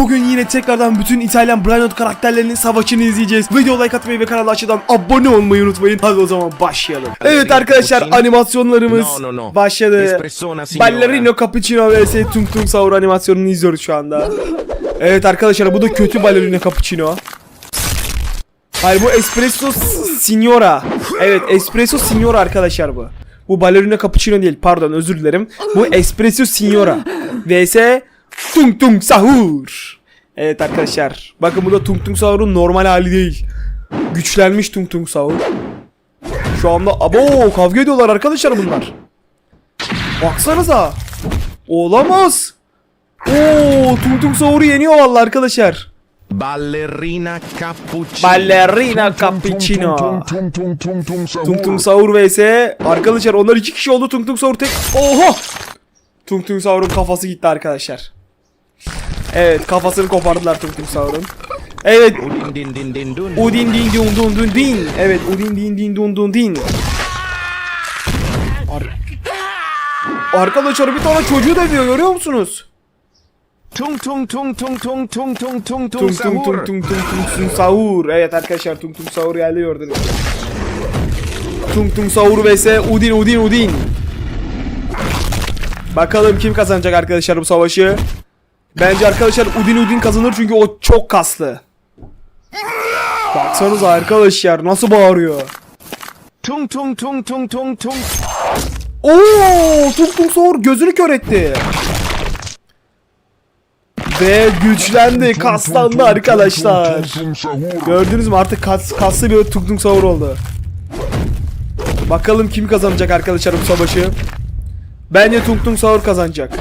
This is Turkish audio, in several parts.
bugün yine tekrardan bütün İtalyan Brainot karakterlerinin savaşını izleyeceğiz. Video like atmayı ve kanala aşağıdan abone olmayı unutmayın. Hadi o zaman başlayalım. Evet arkadaşlar animasyonlarımız başladı. Ballerino Cappuccino vs Tung Tung Saur animasyonunu izliyoruz şu anda. Evet arkadaşlar bu da kötü Ballerino Cappuccino. Hayır bu Espresso Signora. Evet Espresso Signora arkadaşlar bu. Bu Ballerina Cappuccino değil pardon özür dilerim. Bu Espresso Signora. vs Tung Tung Sahur. Evet arkadaşlar. Bakın bu da Tung Tung Sahur'un normal hali değil. Güçlenmiş Tung Tung Sahur. Şu anda abo kavga ediyorlar arkadaşlar bunlar. Baksanıza. Olamaz. Oo Tung Tung Sahur'u yeniyor vallahi arkadaşlar. Ballerina cappuccino. Ballerina Cappuccino. Tung tung tung tung sahur. Tung Tung Sahur vs. Arkadaşlar onlar iki kişi oldu. Tung Tung Sahur tek. Oha! Tung Tung Sahur'un kafası gitti arkadaşlar. Evet kafasını kopardılar Tung Sahur'un. Evet Udin din din din dun. Udin din dun dun dun din. Evet Udin din din dun dun din. Ar- Arkadaşlar bir tane çocuğu dövüyor görüyor musunuz? Tung tung tung tung tung tung tung tung tung Tung tung sahur. tung tung tung tung tung sahur. Evet arkadaşlar tung tung sahur geldi gördünüz. Tung tung sahur vs Udin Udin Udin. Bakalım kim kazanacak arkadaşlar bu savaşı. Bence arkadaşlar Udin Udin kazanır çünkü o çok kaslı. Baksanıza arkadaşlar nasıl bağırıyor. Tung tung tung tung tung tung. Oo, Tung Tung Sahur gözünü kör etti. Ve güçlendi, kaslandı arkadaşlar. Gördünüz mü artık kas, kaslı bir tung tung sahur oldu. Bakalım kim kazanacak arkadaşlar bu savaşı. Bence tung tung sahur kazanacak.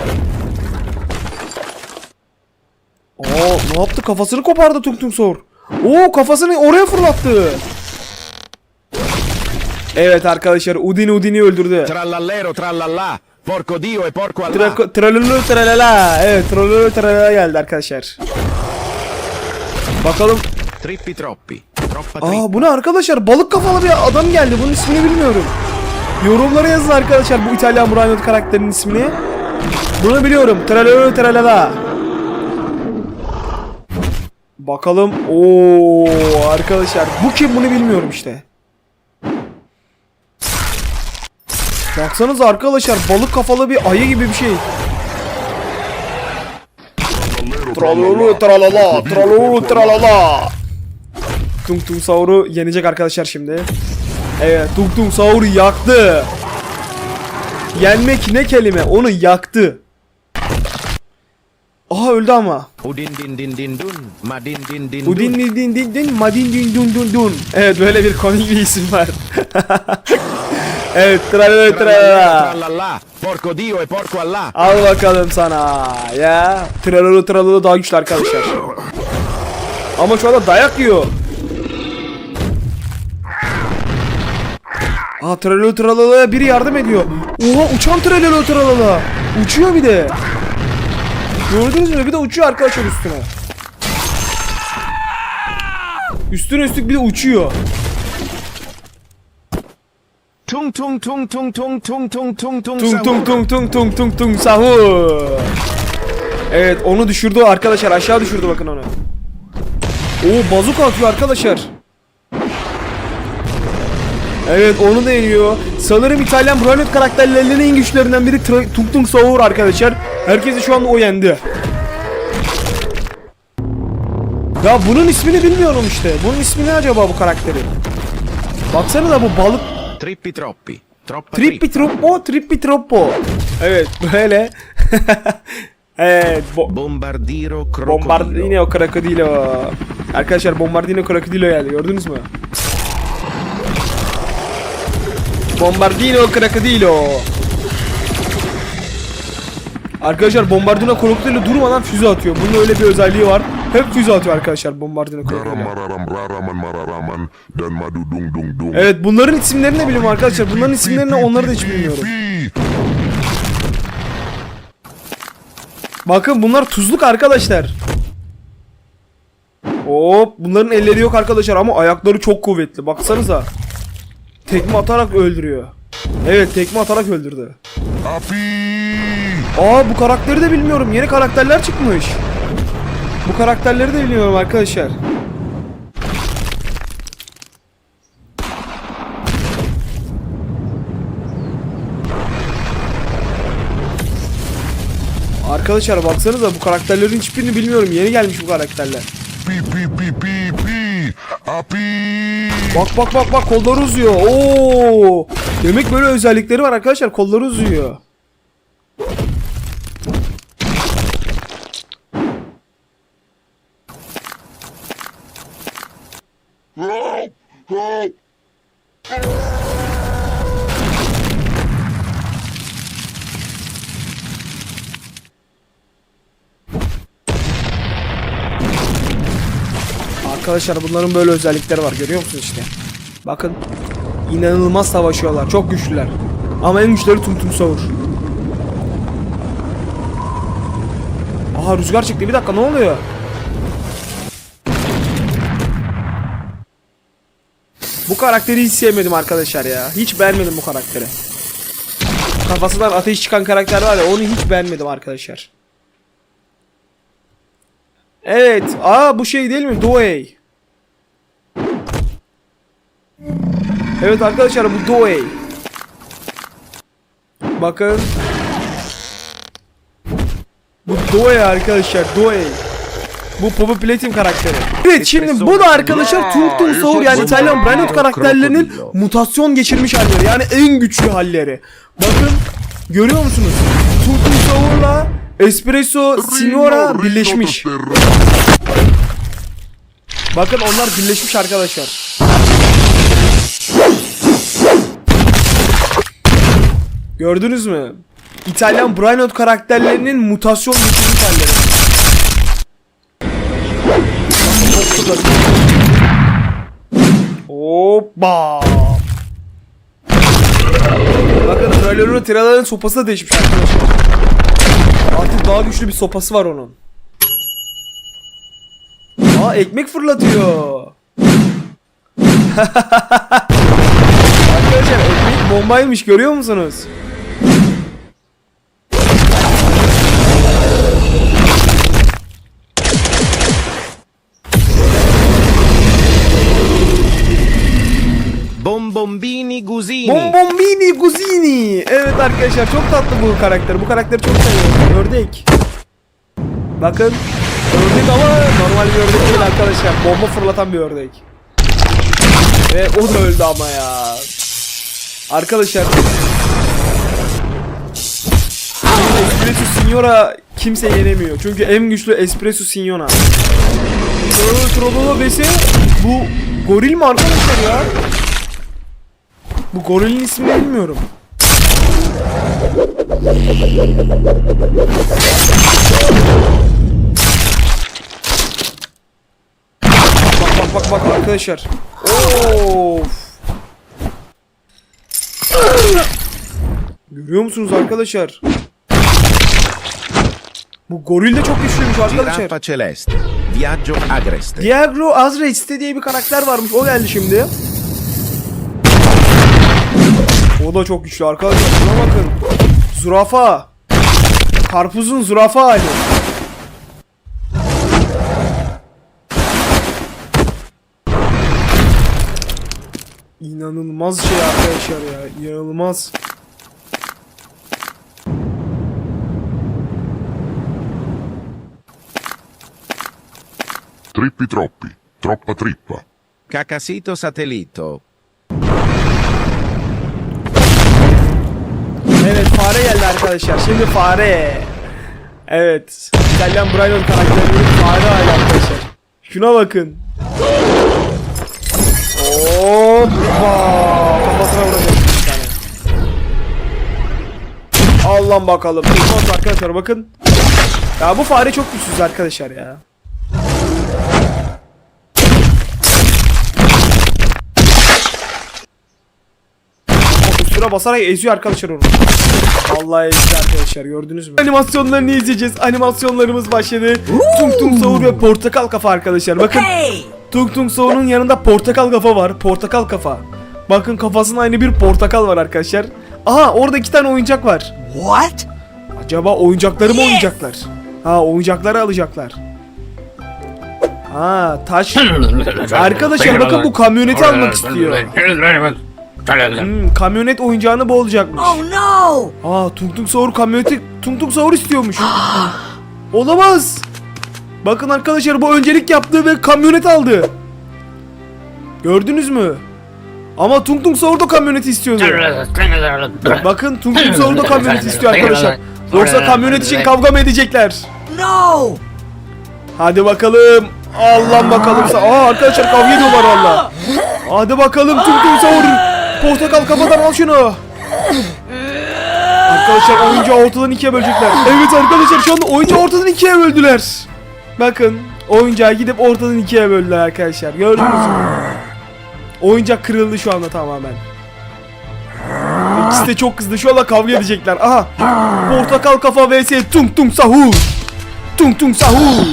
Oo ne yaptı kafasını kopardı tung tung sahur. Oo kafasını oraya fırlattı. Evet arkadaşlar Udin Udin'i öldürdü. Trallallero trallallà. Porco dio e porco Allah. Tra- Tralulu tralala. Evet tralulu tralala geldi arkadaşlar. Bakalım. Trippi troppi. Troppa trippa. Aa bu ne arkadaşlar? Balık kafalı bir adam geldi. Bunun ismini bilmiyorum. Yorumlara yazın arkadaşlar bu İtalyan Brainot karakterinin ismini. Bunu biliyorum. Tralala tralala. Bakalım. Oo arkadaşlar bu kim bunu bilmiyorum işte. Baksanıza arkadaşlar balık kafalı bir ayı gibi bir şey. Tralala tralala tralala tralala. Tung Tung Saur'u yenecek arkadaşlar şimdi. Evet Tung Tung Saur'u yaktı. Yenmek ne kelime onu yaktı. Aha öldü ama. Udin din din din dun. Ma din din din Udin dun. din din din din madin din dun dun dun. Evet böyle bir komik bir isim var. evet tralala tralala. Trallallà. Porco dio e porco Allah. Al bakalım sana ya. Tralala tralala daha güçlü arkadaşlar. Ama şu anda dayak yiyor. Aa tralala tralala'ya biri yardım ediyor. Oha uçan tralala tralala. Uçuyor bir de. Gördünüz mü? Bir de uçuyor arkadaşlar üstüne. Üstüne üstlük bir de uçuyor. Tung tung tung tung tung tung tung tung tung Tung tung tung tung tung tung tung sahur. Evet onu düşürdü arkadaşlar aşağı düşürdü bakın onu. Oo bazuka atıyor arkadaşlar. Evet onu da yeniyor. Sanırım İtalyan Brainot karakterlerinin en güçlerinden biri Tung Tung Sahur arkadaşlar. Herkesi şu anda o yendi. Ya bunun ismini bilmiyorum işte. Bunun ismi ne acaba bu karakterin? Baksana da bu balık Trippi troppi. Troppa Trippi troppo, trippi troppo. Evet böyle. evet. Bo Bombardiro crocodilo. Bombardino Crocodilo. Arkadaşlar Bombardino Crocodilo geldi gördünüz mü? Bombardino Crocodilo. Arkadaşlar Bombardino Crocodilo durmadan füze atıyor. Bunun öyle bir özelliği var. Hep füze atıyor arkadaşlar Bombardino dung. Evet bunların isimlerini de biliyorum arkadaşlar. Bunların isimlerini onları da hiç bilmiyorum. Bakın bunlar tuzluk arkadaşlar. Hop bunların elleri yok arkadaşlar ama ayakları çok kuvvetli. Baksanıza. Tekme atarak öldürüyor. Evet tekme atarak öldürdü. Api. Aa bu karakteri de bilmiyorum. Yeni karakterler çıkmış. Bu karakterleri de bilmiyorum arkadaşlar. Arkadaşlar baksanıza bu karakterlerin hiçbirini bilmiyorum. Yeni gelmiş bu karakterler. Bak bak bak bak kolları uzuyor. Oo! Demek böyle özellikleri var arkadaşlar. Kolları uzuyor. Help! Help! Arkadaşlar bunların böyle özellikleri var. Görüyor musunuz işte? Bakın. inanılmaz savaşıyorlar. Çok güçlüler. Ama en güçleri tum tum savur. Aha rüzgar çıktı. Bir dakika ne oluyor? Bu karakteri hiç sevmedim arkadaşlar ya. Hiç beğenmedim bu karakteri. Kafasından ateş çıkan karakter var ya onu hiç beğenmedim arkadaşlar. Evet. Aa bu şey değil mi? Doei. Evet arkadaşlar bu Doei. Bakın. Bu Doei arkadaşlar. Doei. Bu Poppy Platinum karakteri. Evet şimdi bu da arkadaşlar Tung Sahur yani İtalyan Branded karakterlerinin mutasyon geçirmiş halleri. Yani en güçlü halleri. Bakın görüyor musunuz? Tung Sahur'la Espresso Signora birleşmiş. Bakın onlar birleşmiş arkadaşlar. Gördünüz mü? İtalyan Brainot karakterlerinin mutasyon geçirmiş halleri. Hoppa. Bakın Traller'ın Traller'ın sopası da değişmiş arkadaşlar. Artık daha güçlü bir sopası var onun. Aa ekmek fırlatıyor. Arkadaşlar ekmek bombaymış görüyor musunuz? Bombombini Gusini. Bombombini Guzini. Evet arkadaşlar çok tatlı bu karakter. Bu karakteri çok seviyorum. Ördek. Bakın. Ördek ama normal bir ördek değil arkadaşlar. Bomba fırlatan bir ördek. Ve o da öldü ama ya. Arkadaşlar. Espresso Signora kimse yenemiyor. Çünkü en güçlü Espresso Signora. Trododo dese bu goril mi arkadaşlar ya? Bu gorilin ismini bilmiyorum. Bak bak bak bak arkadaşlar. Of. Görüyor musunuz arkadaşlar? Bu goril de çok güçlüymüş arkadaşlar. Giraffa celeste. Viaggio agreste. Diagro Azraeste diye bir karakter varmış. O geldi şimdi. O da çok güçlü arkadaşlar. Şuna bakın. Zürafa. Karpuzun zürafa hali. İnanılmaz şey arkadaşlar ya. İnanılmaz. Trippi troppi. Troppa trippa. Cacasito satellito. Fare geldi arkadaşlar. Şimdi fare. Evet. İtalyan Brian karakterinin fare hali arkadaşlar. Şuna bakın. Hoppa. Kafasına vuracak bir tane. Allah'ım bakalım. Arkadaşlar bakın. Ya bu fare çok güçsüz arkadaşlar ya. Üstüne basarak eziyor arkadaşlar onu. Vallahi ezdi arkadaşlar gördünüz mü? Animasyonlarını izleyeceğiz. Animasyonlarımız başladı. Tung Tung Savur ve Portakal Kafa arkadaşlar. Bakın Tung Tung Savur'un yanında portakal kafa var. Portakal kafa. Bakın kafasında aynı bir portakal var arkadaşlar. Aha orada iki tane oyuncak var. What? Acaba oyuncakları mı oynayacaklar? Ha oyuncakları alacaklar. Ha taş. Arkadaşlar bakın bu kamyoneti almak istiyor. Hmm, kamyonet oyuncağını boğulacakmış. Oh no! Aa Tung Tung Sahur kamyoneti Tung Tung Sahur istiyormuş. Olamaz. Bakın arkadaşlar bu öncelik yaptı ve kamyonet aldı. Gördünüz mü? Ama Tung Tung Sahur da kamyoneti istiyordu. Bakın Tung Tung Sahur da kamyoneti istiyor arkadaşlar. Yoksa kamyonet için kavga mı edecekler? No! Hadi bakalım. Allah bakalım. Aa arkadaşlar kavga ediyorlar valla. Hadi bakalım Tung Tung Sahur. Portakal kafadan al şunu. Arkadaşlar oyuncağı ortadan ikiye bölecekler. Evet arkadaşlar şu anda oyuncağı ortadan ikiye böldüler. Bakın oyuncağı gidip ortadan ikiye böldüler arkadaşlar. Gördünüz mü? Oyuncak kırıldı şu anda tamamen. İkisi de çok kızdı. Şu anda kavga edecekler. Aha. Portakal kafa vs Tung Tung Sahur. Tung Tung Sahur.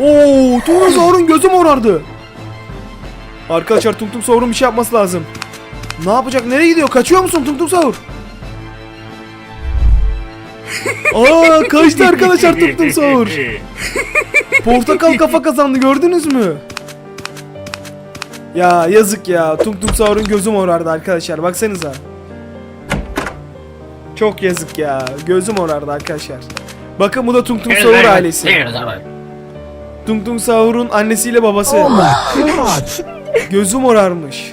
Oo, Tung Sahur'un gözü morardı. Arkadaşlar Tung Tung Sahur'un bir şey yapması lazım. Ne yapacak? Nereye gidiyor? Kaçıyor musun Tung Tung Sahur? Aa kaçtı arkadaşlar Tung Tung Sahur. Portakal kafa kazandı gördünüz mü? Ya yazık ya. Tung Tung Sahur'un gözü morardı arkadaşlar. Baksanıza. Çok yazık ya. Gözü morardı arkadaşlar. Bakın bu da Tung Tung Sahur ailesi. Tung Tung Sahur'un annesiyle babası. Gözü morarmış.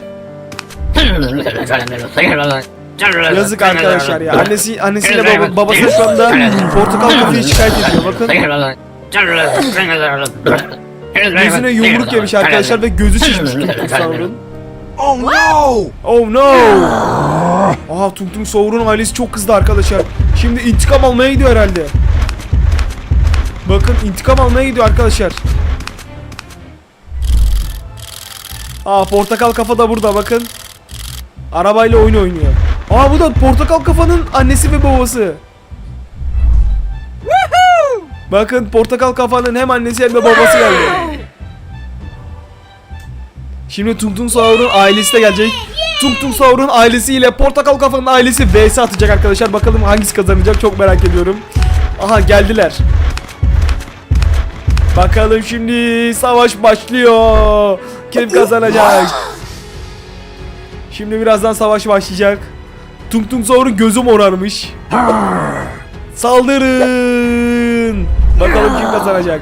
Yazık arkadaşlar ya. Annesi annesiyle baba, babası şu anda portakal kafayı şikayet ediyor. Bakın yüzüne yumruk yemiş arkadaşlar ve gözü şişmiş Sahur'un. Oh no! Oh no! Aha Tung Tung ailesi çok kızdı arkadaşlar. Şimdi intikam almaya gidiyor herhalde. Bakın intikam almaya gidiyor arkadaşlar. Aa portakal kafa da burada bakın. Arabayla oyun oynuyor. Aa bu da portakal kafanın annesi ve babası. Bakın portakal kafanın hem annesi hem de babası geldi. Şimdi Tung Tung Sahur'un ailesi de gelecek. Tung Tung Sahur'un ailesiyle Portakal Kafa'nın ailesi vs atacak arkadaşlar. Bakalım hangisi kazanacak çok merak ediyorum. Aha geldiler. Bakalım şimdi savaş başlıyor. Kim kazanacak? Şimdi birazdan savaş başlayacak. Tung Tung Sahur'un gözü morarmış. Saldırın. Bakalım kim kazanacak?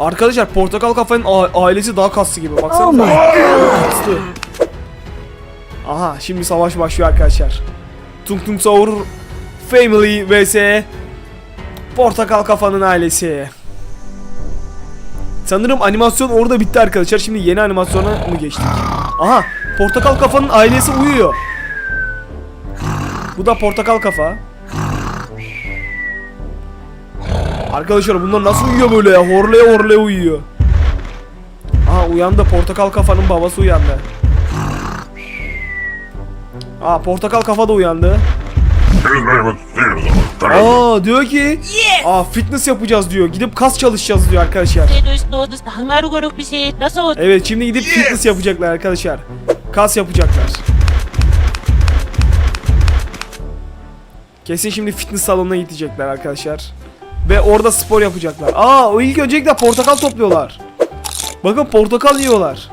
Arkadaşlar portakal kafanın ailesi daha kaslı gibi. Baksanıza. Kaslı. Aha şimdi savaş başlıyor arkadaşlar. Tung Tung Sahur Family vs Portakal kafanın ailesi. Sanırım animasyon orada bitti arkadaşlar. Şimdi yeni animasyona mı geçtik? Aha portakal kafanın ailesi uyuyor. Bu da portakal kafa. Arkadaşlar bunlar nasıl uyuyor böyle ya? Horlaya horlaya uyuyor. Aa uyandı. Portakal kafanın babası uyandı. Aa portakal kafa da uyandı. Aa diyor ki Aa fitness yapacağız diyor. Gidip kas çalışacağız diyor arkadaşlar. Nasıl Evet şimdi gidip fitness yapacaklar arkadaşlar. Kas yapacaklar. Kesin şimdi fitness salonuna gidecekler arkadaşlar. Ve orada spor yapacaklar. Aa o ilk öncelikle portakal topluyorlar. Bakın portakal yiyorlar.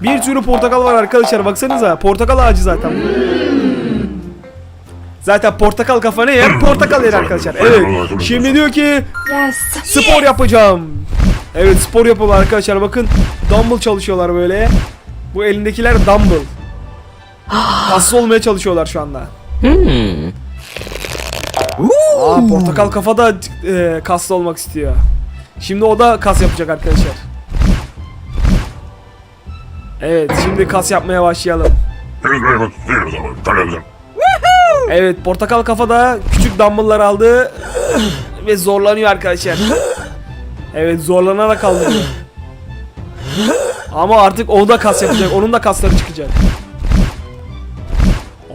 Bir sürü portakal var arkadaşlar baksanıza. Portakal ağacı zaten bu. Zaten portakal kafa ne yer? Portakal yer arkadaşlar. Evet. Şimdi diyor ki Yes. Spor yapacağım. Evet spor yapıyorlar arkadaşlar bakın. Dumbbell çalışıyorlar böyle. Bu elindekiler dumbbell. Kaslı olmaya çalışıyorlar şu anda. Aa portakal kafa da e, kaslı olmak istiyor. Şimdi o da kas yapacak arkadaşlar. Evet şimdi kas yapmaya başlayalım. Evet portakal kafa da küçük dumbbell'lar aldı ve zorlanıyor arkadaşlar. Evet zorlanarak kaldırıyor. Ama artık o da kas yapacak. Onun da kasları çıkacak.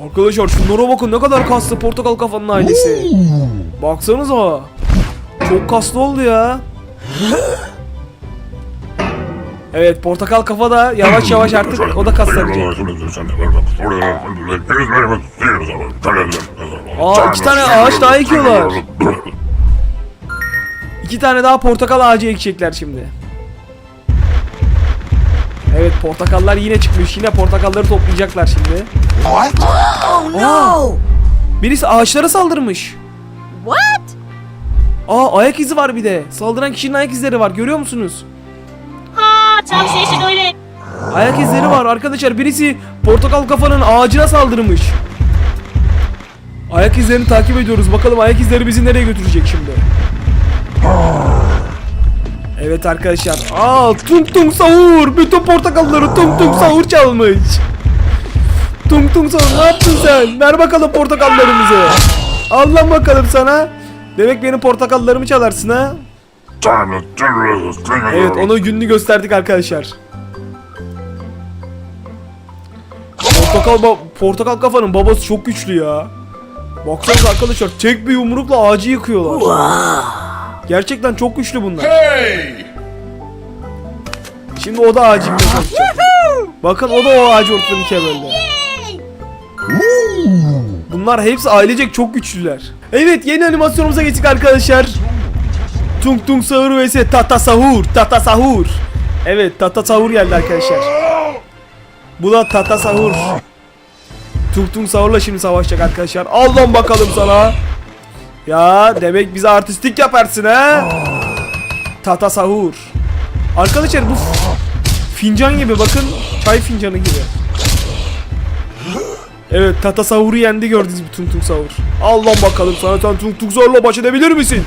Arkadaşlar şunlara bakın ne kadar kaslı portakal kafanın ailesi. Baksanıza. Çok kaslı oldu ya. Evet portakal kafa da yavaş yavaş artık o da kaslanacak. Aa, iki tane ağaç daha ekiyorlar. İki tane daha portakal ağacı ekecekler şimdi. Evet portakallar yine çıkmış. Yine portakalları toplayacaklar şimdi. Oh no! Birisi ağaçlara saldırmış. What? Aa ayak izi var bir de. Saldıran kişinin ayak izleri var. Görüyor musunuz? Bak işte işte böyle. Ayak izleri var arkadaşlar. Birisi portakal kafanın ağacına saldırmış. Ayak izlerini takip ediyoruz. Bakalım ayak izleri bizi nereye götürecek şimdi. Evet arkadaşlar. Aa tum tum sahur. Bütün portakalları tum tum sahur çalmış. Tum tum sahur ne yaptın sen? Ver bakalım portakallarımızı. Allah bakalım sana. Demek benim portakallarımı çalarsın ha. Evet ona gününü gösterdik arkadaşlar. Portakal ba- portakal kafanın babası çok güçlü ya. Baksanıza arkadaşlar tek bir yumrukla ağacı yıkıyorlar. Gerçekten çok güçlü bunlar. Şimdi o da ağacı çalışacak. Bakın o da o ağacı ortadan ikiye böldü. Bunlar hepsi ailecek çok güçlüler. Evet yeni animasyonumuza geçtik arkadaşlar. Tung Tung Sahur vs Tata Sahur. Tata Sahur. Evet Tata Sahur geldi arkadaşlar. Bu da Tata Sahur. Tung Tung Sahur'la şimdi savaşacak arkadaşlar. Al bakalım sana. Ya demek bize artistik yaparsın ha. Tata Sahur. Arkadaşlar bu fincan gibi bakın. Çay fincanı gibi. Evet Tata Sahur'u yendi gördüğünüz gibi Tung Tung Sahur. Al bakalım sana sen Tung Tung Sahur'la baş edebilir misin?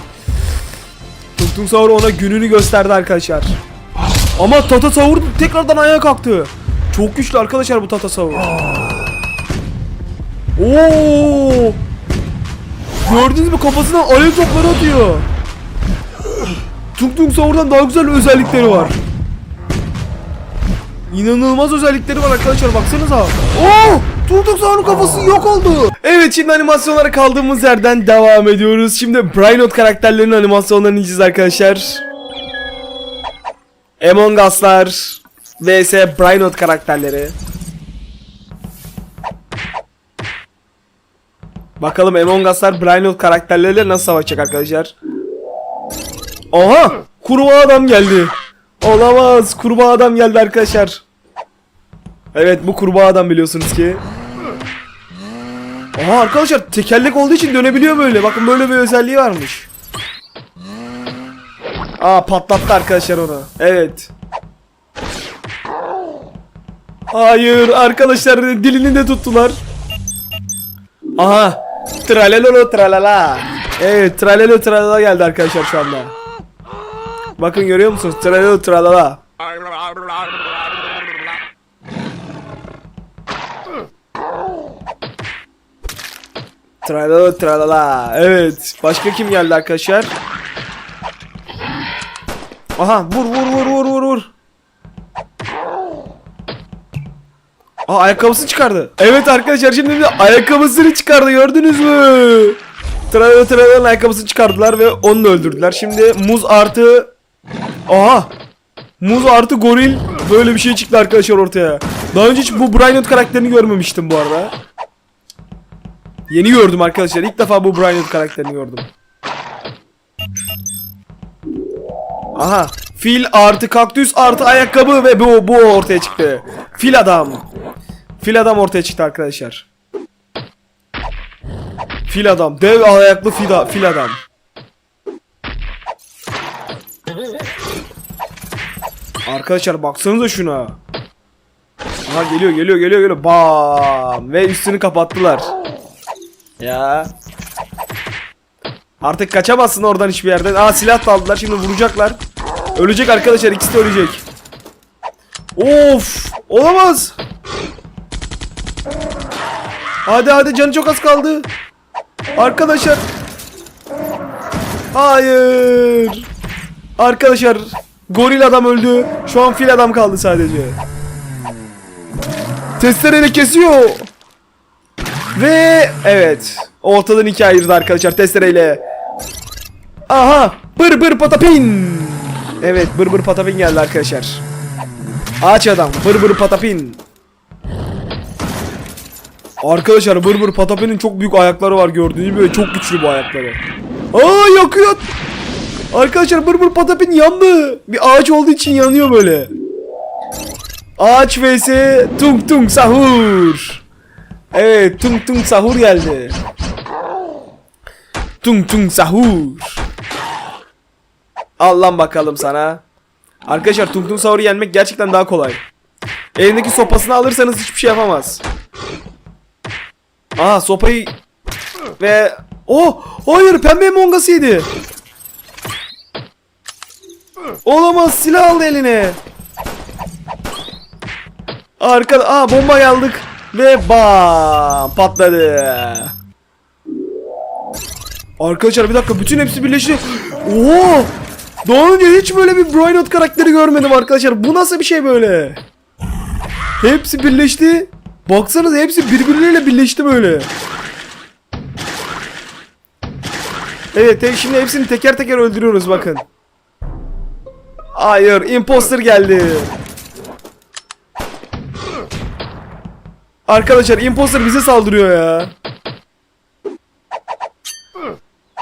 Tung Sahur ona gününü gösterdi arkadaşlar. Ama Tata Sahur tekrardan ayağa kalktı. Çok güçlü arkadaşlar bu Tata Sahur. Oo! Gördünüz mü kafasından alev topları atıyor. Tung Tung Sahur'dan daha güzel özellikleri var. İnanılmaz özellikleri var arkadaşlar baksanıza. Oo! Tung Sahur'un kafası yok oldu. Evet şimdi animasyonlara kaldığımız yerden devam ediyoruz. Şimdi Brainot karakterlerinin animasyonlarını izleyeceğiz arkadaşlar. Among Us'lar vs Brainot karakterleri. Bakalım Among Us'lar Brainot karakterleriyle nasıl savaşacak arkadaşlar. Aha! Kurbağa adam geldi. Olamaz. Kurbağa adam geldi arkadaşlar. Evet bu kurbağa adam biliyorsunuz ki. Aha arkadaşlar tekerlek olduğu için dönebiliyor böyle. Bakın böyle bir özelliği varmış. Aa patlattı arkadaşlar onu. Evet. Hayır arkadaşlar dilini de tuttular. Aha. Tralelo tralala. Evet tralelo tralala geldi arkadaşlar şu anda. Bakın görüyor musunuz? Tralelo tralala. Tralala tralala. Evet. Başka kim geldi arkadaşlar? Aha vur vur vur vur vur vur. Aa ayakkabısını çıkardı. Evet arkadaşlar şimdi de ayakkabısını çıkardı gördünüz mü? Tralala tralala'nın ayakkabısını çıkardılar ve onu da öldürdüler. Şimdi muz artı... Aha! Muz artı goril böyle bir şey çıktı arkadaşlar ortaya. Daha önce hiç bu Brainot karakterini görmemiştim bu arada. Yeni gördüm arkadaşlar. İlk defa bu Brainot karakterini gördüm. Aha. Fil artı kaktüs artı ayakkabı ve bu bu ortaya çıktı. Fil adam. Fil adam ortaya çıktı arkadaşlar. Fil adam. Dev ayaklı fil, fil adam. Arkadaşlar baksanıza şuna. Aha geliyor geliyor geliyor geliyor. Bam ve üstünü kapattılar. Ya. Artık kaçamazsın oradan hiçbir yerden. Aa silah da aldılar şimdi vuracaklar. Ölecek arkadaşlar ikisi de ölecek. Of! Olamaz. Hadi hadi canı çok az kaldı. Arkadaşlar. Hayır. Arkadaşlar goril adam öldü. Şu an fil adam kaldı sadece. Testereyle kesiyor. Ve evet. Ortadan ikiye ayırdı arkadaşlar testereyle. Aha. Bır bır patapin. Evet bır bır patapin geldi arkadaşlar. Ağaç adam. Bır bır patapin. Arkadaşlar bır bır patapinin çok büyük ayakları var gördüğünüz gibi çok güçlü bu ayakları. Aa yakıyor. Arkadaşlar bır bır patapin yandı. Bir ağaç olduğu için yanıyor böyle. Ağaç vs tung tung sahur. Evet tung tung sahur geldi. Tung tung sahur. Al lan bakalım sana. Arkadaşlar tung tung sahuru yenmek gerçekten daha kolay. Elindeki sopasını alırsanız hiçbir şey yapamaz. Aa sopayı ve oh hayır pembe mongasıydı. Olamaz silah aldı eline. Arkada aa bomba aldık ve bam patladı. Arkadaşlar bir dakika bütün hepsi birleşti. Oo! Daha önce hiç böyle bir Brainot karakteri görmedim arkadaşlar. Bu nasıl bir şey böyle? Hepsi birleşti. Baksanıza hepsi birbirleriyle birleşti böyle. Evet şimdi hepsini teker teker öldürüyoruz bakın. Hayır imposter geldi. Arkadaşlar imposter bize saldırıyor ya.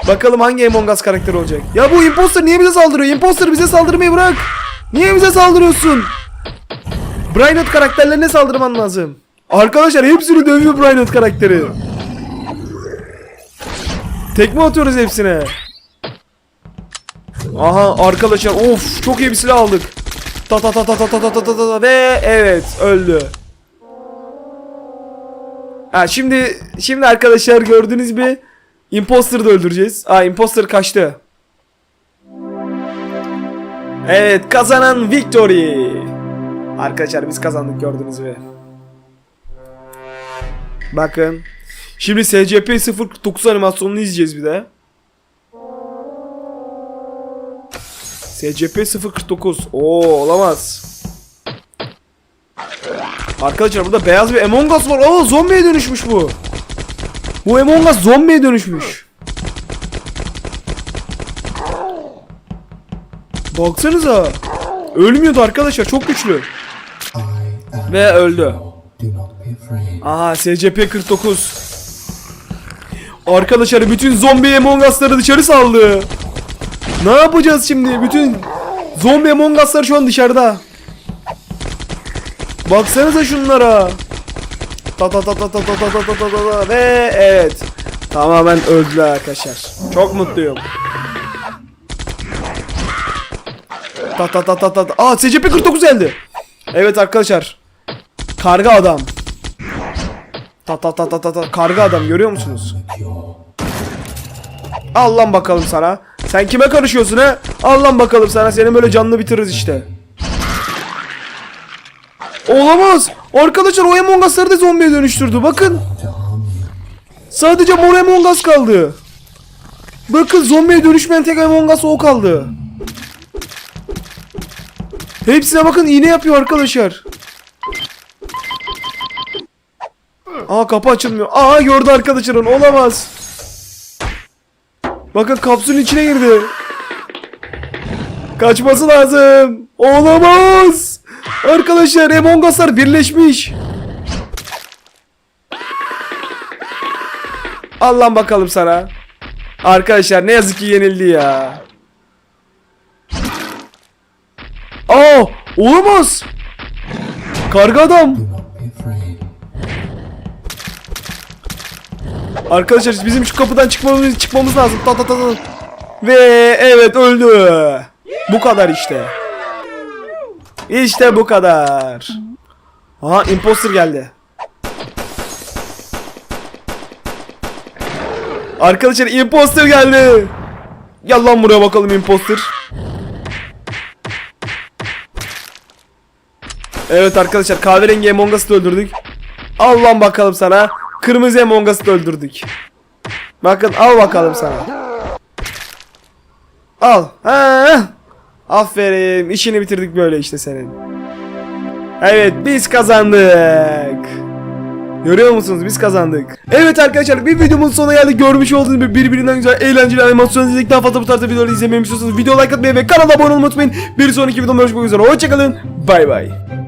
Bakalım hangi Among Us karakteri olacak. Ya bu imposter niye bize saldırıyor? Imposter bize saldırmayı bırak. Niye bize saldırıyorsun? Brainot karakterlerine saldırman lazım. Arkadaşlar hepsini dövüyor Brainot karakteri. Tekme atıyoruz hepsine. Aha arkadaşlar of çok iyi bir silah aldık. Ta ta ta ta ta ta ta ta ta ta ve evet öldü. Ha şimdi şimdi arkadaşlar gördüğünüz gibi Imposter'ı da öldüreceğiz. Aa Imposter kaçtı. Evet kazanan Victory. Arkadaşlar biz kazandık gördüğünüz gibi. Bakın. Şimdi SCP 049 animasyonunu izleyeceğiz bir de. SCP 049. Oo olamaz. Arkadaşlar burada beyaz bir Among Us var. Aa zombiye dönüşmüş bu. Bu Among Us zombiye dönüşmüş. Baksanıza. Ölmüyordu arkadaşlar çok güçlü. Ve öldü. Aha SCP 49. Arkadaşlar bütün zombi Among Us'ları dışarı saldı. Ne yapacağız şimdi? Bütün zombi Among Us'lar şu an dışarıda. Baksanıza şunlara. Ta ta ta ta ta ta ta ta ta ta ta ve evet. Tamamen öldüler arkadaşlar. Çok mutluyum. Ta ta ta ta ta. ta. Aa SCP 49 geldi. Evet arkadaşlar. Karga adam. Ta ta ta ta ta ta karga adam görüyor musunuz? Al lan bakalım sana. Sen kime karışıyorsun he? Al lan bakalım sana. Seni böyle canlı bitiririz işte. Olamaz. Arkadaşlar o Among Us'ları da zombiye dönüştürdü. Bakın. Sadece mor Among Us kaldı. Bakın zombiye dönüşmeyen tek Among Us o kaldı. Hepsine bakın iğne yapıyor arkadaşlar. Aa kapı açılmıyor. Aa gördü arkadaşların olamaz. Bakın kapsülün içine girdi. Kaçması lazım. Olamaz. Arkadaşlar Among Us'lar birleşmiş. Al bakalım sana. Arkadaşlar ne yazık ki yenildi ya. Aa olamaz. Karga adam. Arkadaşlar bizim şu kapıdan çıkmamız çıkmamız lazım. Ta ta ta ta. Ve evet öldü. Bu kadar işte. İşte bu kadar. Aha imposter geldi. Arkadaşlar imposter geldi. Gel lan buraya bakalım imposter. Evet arkadaşlar kahverengi Among Us'ı öldürdük. Al lan bakalım sana. Kırmızı Among Us'ı öldürdük. Bakın al bakalım sana. Al. Ha. Aferin. İşini bitirdik böyle işte senin. Evet biz kazandık. Görüyor musunuz biz kazandık. Evet arkadaşlar bir videomun sonuna geldik. Görmüş olduğunuz gibi birbirinden güzel eğlenceli animasyon izledik. Daha fazla bu tarzda videoları izlemeyi istiyorsanız video like atmayı ve kanala abone olmayı unutmayın. Bir sonraki videomda görüşmek üzere. Hoşçakalın. Bay bay.